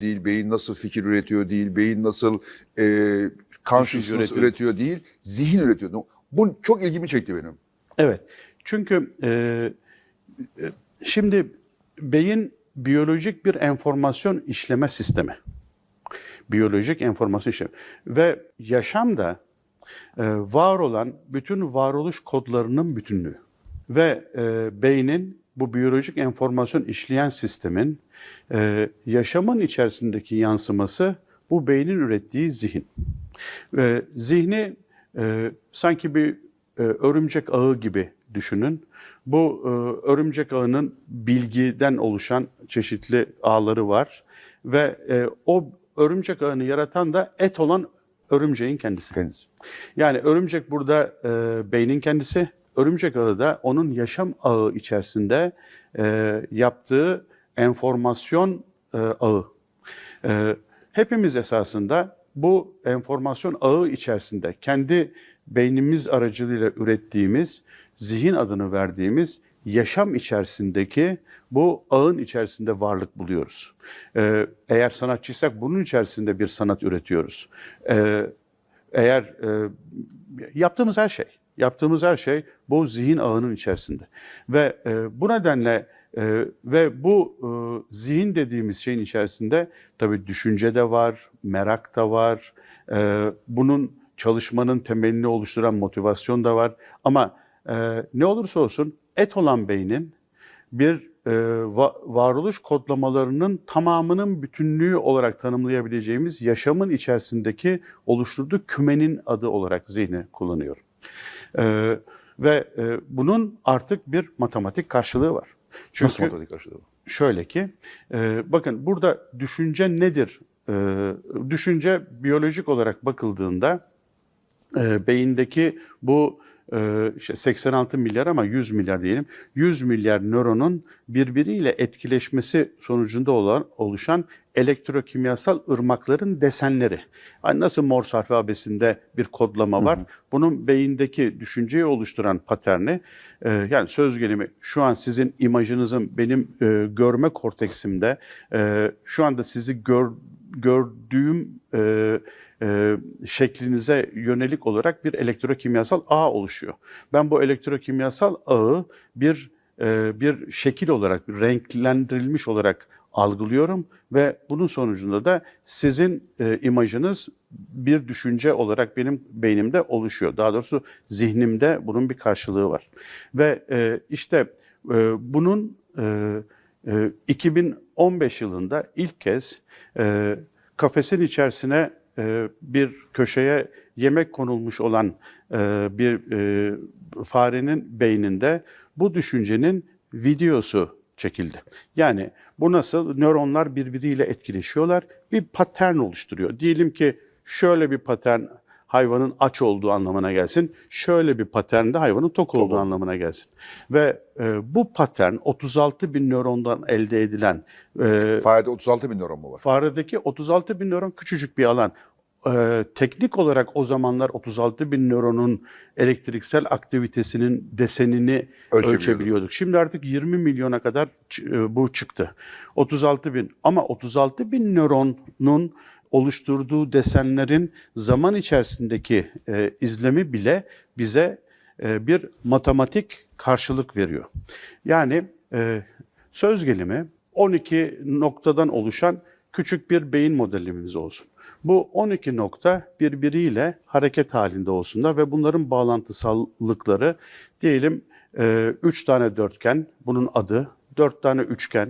değil, beyin nasıl fikir üretiyor değil, beyin nasıl e, conscious nasıl üretiyor. üretiyor değil, zihin üretiyor. Bu çok ilgimi çekti benim. Evet. Çünkü e, e, şimdi beyin biyolojik bir enformasyon işleme sistemi. Biyolojik enformasyon işlemi. Ve yaşamda e, var olan bütün varoluş kodlarının bütünlüğü. Ve e, beynin bu biyolojik enformasyon işleyen sistemin e, yaşamın içerisindeki yansıması bu beynin ürettiği zihin. Ve zihni e, sanki bir e, örümcek ağı gibi düşünün. Bu e, örümcek ağının bilgiden oluşan çeşitli ağları var ve e, o örümcek ağını yaratan da et olan örümceğin kendisi. Kendisi. Yani örümcek burada e, beynin kendisi, örümcek ağı da onun yaşam ağı içerisinde e, yaptığı enformasyon e, ağı. E, hepimiz esasında bu enformasyon ağı içerisinde kendi beynimiz aracılığıyla ürettiğimiz, zihin adını verdiğimiz yaşam içerisindeki bu ağın içerisinde varlık buluyoruz. E, eğer sanatçıysak bunun içerisinde bir sanat üretiyoruz. E, eğer e, yaptığımız her şey, yaptığımız her şey bu zihin ağının içerisinde. Ve e, bu nedenle e, ve bu e, zihin dediğimiz şeyin içerisinde tabii düşünce de var, merak da var, e, bunun çalışmanın temelini oluşturan motivasyon da var. Ama e, ne olursa olsun et olan beynin bir e, va- varoluş kodlamalarının tamamının bütünlüğü olarak tanımlayabileceğimiz yaşamın içerisindeki oluşturduğu kümenin adı olarak zihni kullanıyorum. E, ve e, bunun artık bir matematik karşılığı var. Çünkü Nasıl matematik karşılığı? şöyle ki, e, bakın burada düşünce nedir? E, düşünce biyolojik olarak bakıldığında e, beyindeki bu işte 86 milyar ama 100 milyar diyelim. 100 milyar nöronun birbiriyle etkileşmesi sonucunda olan oluşan elektrokimyasal ırmakların desenleri. Hani nasıl Morse alfabesinde bir kodlama var. Bunun beyindeki düşünceyi oluşturan paterni e, yani söz gelimi şu an sizin imajınızın benim e, görme korteksimde e, şu anda sizi gör, gördüğüm e, e, şeklinize yönelik olarak bir elektrokimyasal ağ oluşuyor. Ben bu elektrokimyasal ağı bir e, bir şekil olarak, bir renklendirilmiş olarak algılıyorum ve bunun sonucunda da sizin e, imajınız bir düşünce olarak benim beynimde oluşuyor. Daha doğrusu zihnimde bunun bir karşılığı var. Ve e, işte e, bunun e, e, 2015 yılında ilk kez e, kafesin içerisine e, bir köşeye yemek konulmuş olan e, bir farenin beyninde bu düşüncenin videosu çekildi. Yani bu nasıl? Nöronlar birbiriyle etkileşiyorlar, bir patern oluşturuyor. Diyelim ki şöyle bir patern hayvanın aç olduğu anlamına gelsin. Şöyle bir patern de hayvanın tok olduğu anlamına gelsin. Ve e, bu patern 36 bin nörondan elde edilen e, Farede 36 bin nöron mu var? Faredeki 36 bin nöron küçücük bir alan. Ee, teknik olarak o zamanlar 36 bin nöronun elektriksel aktivitesinin desenini Ölçebiliyorduk. Şimdi artık 20 milyona kadar e, bu çıktı. 36 bin ama 36 bin nöronun oluşturduğu desenlerin zaman içerisindeki e, izlemi bile bize e, bir matematik karşılık veriyor. Yani e, söz gelimi 12 noktadan oluşan küçük bir beyin modelimiz olsun. Bu 12 nokta birbiriyle hareket halinde olsunlar ve bunların bağlantısallıkları diyelim 3 tane dörtgen, bunun adı, 4 tane üçgen,